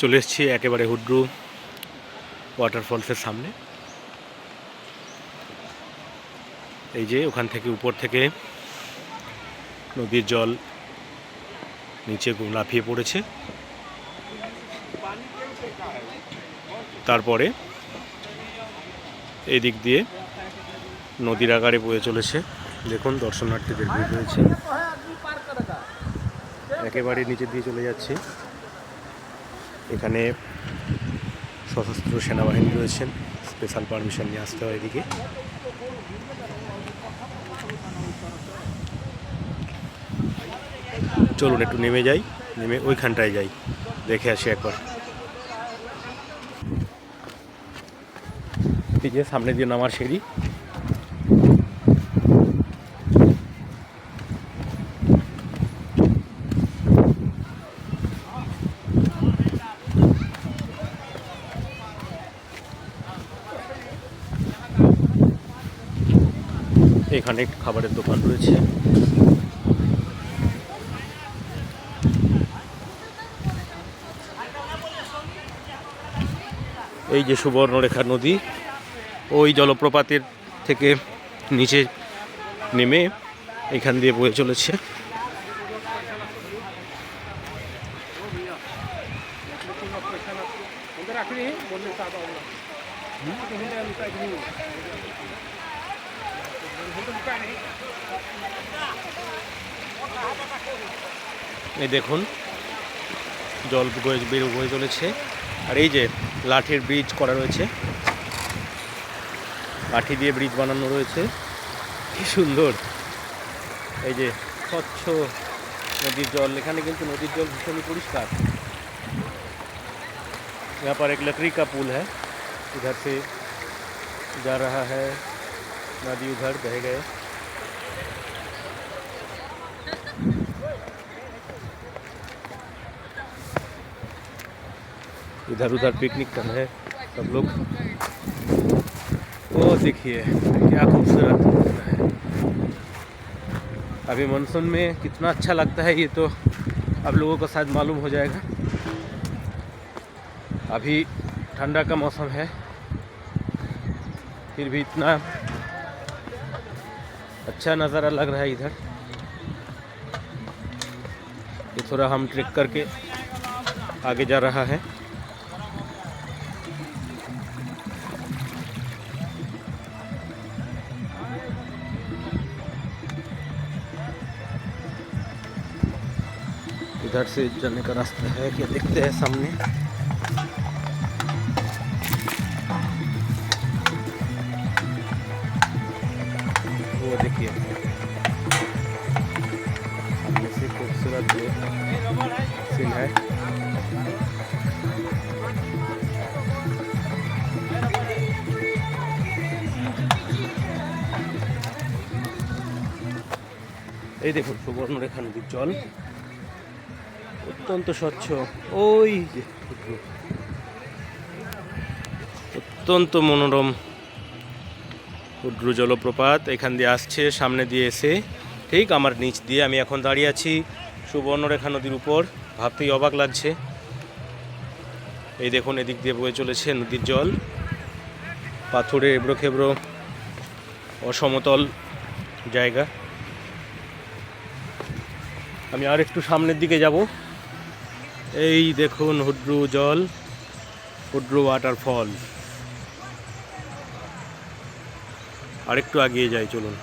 চলে এসেছি একেবারে হুড্রু ওয়াটারফলসের সামনে। এই যে ওখান থেকে উপর থেকে নদীর জল নিচে লাফিয়ে পড়েছে। তারপরে এই দিক দিয়ে নদীর আকারে বয়ে চলেছে। দেখুন, দর্শনার্থীদের ভিড় রয়েছে। একেবারে নিচের দিয়ে চলে যাচ্ছে। এখানে সশস্ত্র সেনাবাহিনী রয়েছেন স্পেশাল পারমিশন নিয়ে আসতে হয় এদিকে। চলুন একটু নেমে যাই। নেমে ওইখানটায় যাই। দেখে আসি একবার। এই যে সামনে দিয়ে নামার সিঁড়ি। এখানে একটু খাবারের দোকান রয়েছে। এই যে সুবর্ণরেখা নদী, ওই জলপ্রপাতের থেকে নিচে নেমে এখান দিয়ে বয়ে চলেছে। এই দেখুন জল বয়ে বের বয়ে চলেছে আর এই যে লাঠির ব্রিজ করা রয়েছে লাঠি দিয়ে ব্রিজ বানানো রয়েছে কি সুন্দর এই যে স্বচ্ছ নদীর জল এখানে কিন্তু নদীর জল ভীষণই পরিষ্কার यहाँ पर एक लकड़ी का पुल है इधर से जा रहा है नदी उधर बह गए। इधर उधर पिकनिक कर रहे सब लोग। वो देखिए, क्या खूबसूरत है। अभी मानसून में कितना अच्छा लगता है ये तो आप लोगों को शायद मालूम हो जाएगा। अभी ठंडा का मौसम है। फिर भी इतना अच्छा नज़ारा लग रहा है इधर। ये थोड़ा हम ट्रेक करके आगे जा रहा है। इधर से जाने का रास्ता है क्या देखते हैं सामने। এই দেখুন সুবর্ণরেখা নদীর জল। অত্যন্ত স্বচ্ছ। ওই যে অত্যন্ত মনোরম ক্ষুদ্র জলপ্রপাত এখান দিয়ে আসছে, সামনে দিয়ে এসে। ঠিক আমার নিচ দিয়ে আমি এখন দাঁড়িয়ে আছি সুবর্ণরেখা নদীর উপর। ভাবতেই অবাক লাগছে। এই দেখুন, এদিক দিয়ে বয়ে চলেছে নদীর জল। পাথুরে এবড়ো খেবড়ো অসমতল জায়গা। আমি আর একটু সামনের দিকে যাব। এই দেখুন হুড্রু জল, হুড্রু ওয়াটারফল আরেকটু আগিয়ে যাই, চলুন।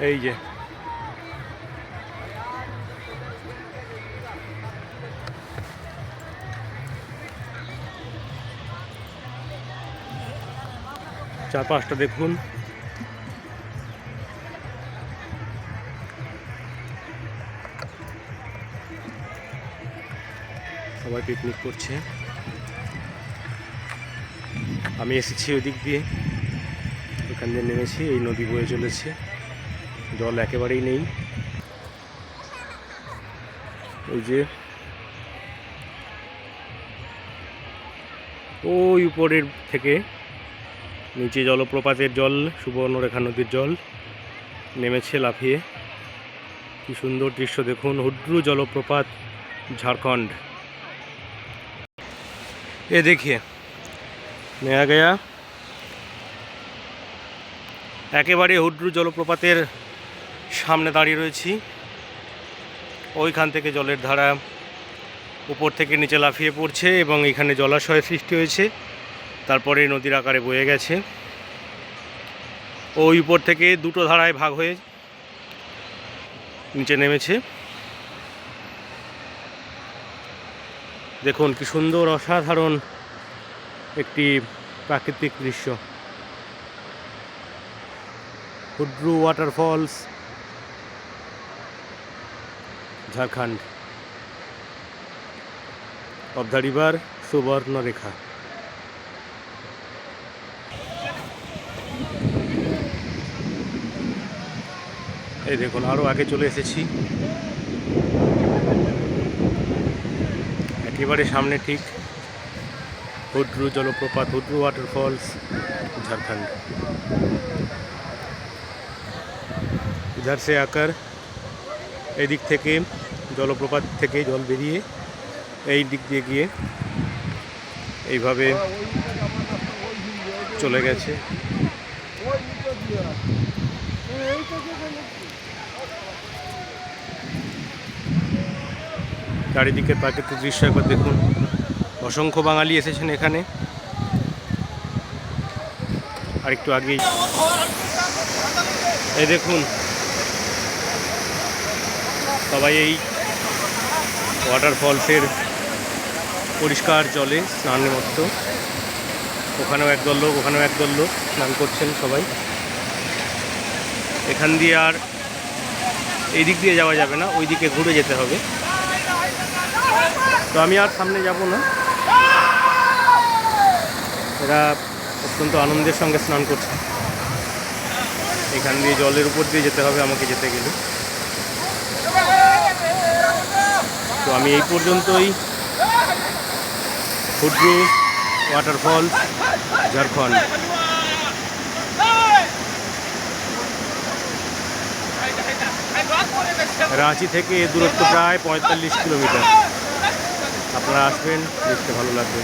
এই যে। চারপাশটা দেখুন। সবাই পিকনিক করছে। আমি এসেছি ওই দিক দিয়ে। এখান দিয়ে নেমেছি, এই নদী বয়ে চলেছে। জল একেবারেই নেই ওই যে ওই উপরের থেকে নিচে জলপ্রপাতের জল সুবর্ণরেখা নদীর জল নেমেছে লাফিয়ে কি সুন্দর দৃশ্য দেখুন হুড্রু জলপ্রপাত ঝাড়খণ্ড ये देखिए नया गया একেবারে হুড্রু জলপ্রপাতের সামনে দাঁড়িয়ে রয়েছি। ওইখান থেকে জলের ধারা উপর থেকে নিচে লাফিয়ে পড়ছে এবং এখানে জলাশয়ের সৃষ্টি হয়েছে। তারপরে নদীর আকারে বয়ে গেছে। ওই উপর থেকে দুটো ধারায় ভাগ হয়ে নিচে নেমেছে। দেখুন কি সুন্দর, অসাধারণ একটি প্রাকৃতিক দৃশ্য। Hundru waterfalls Jharkhand of the river, Subarnarekha. এই দেখুন আরও আগে চলে এসেছি। একেবারে সামনে ঠিক হুড্রু জলপ্রপাত, হুড্রু ওয়াটারফলস ঝাড়খণ্ড ইধার সে আকার, এদিক থেকে জলপ্রপাত থেকে জল বেরিয়ে এই দিক দিয়ে গিয়ে এইভাবে চলে গেছে। চারিদিকে প্রাকৃতিক দৃশ্য একবার দেখুন। অসংখ্য বাঙালি এসেছেন এখানে। আর একটু আগেই। এই দেখুন, সবাই এই ওয়াটারফলসের পরিষ্কার জলে স্নানের মতো ওখানেও একদল লোক, ওখানেও একদল লোক স্নান করছেন সবাই। এখান দিয়ে আর এই দিক দিয়ে যাওয়া যাবে না ওই দিকে ঘুরে যেতে হবে। তো আমি আর সামনে যাব না। এরা অত্যন্ত আনন্দের সঙ্গে স্নান করছে। এখান দিয়ে জলের উপর দিয়ে যেতে হবে, আমাকে যেতে গেলে। আমি এই পর্যন্তই। ফুটব্রু ওয়াটারফল ঝাড়খণ্ড। রাঁচি থেকে দূরত্ব প্রায় পঁয়তাল্লিশ কিলোমিটার। আপনারা আসবেন, দেখতে ভালো লাগবে।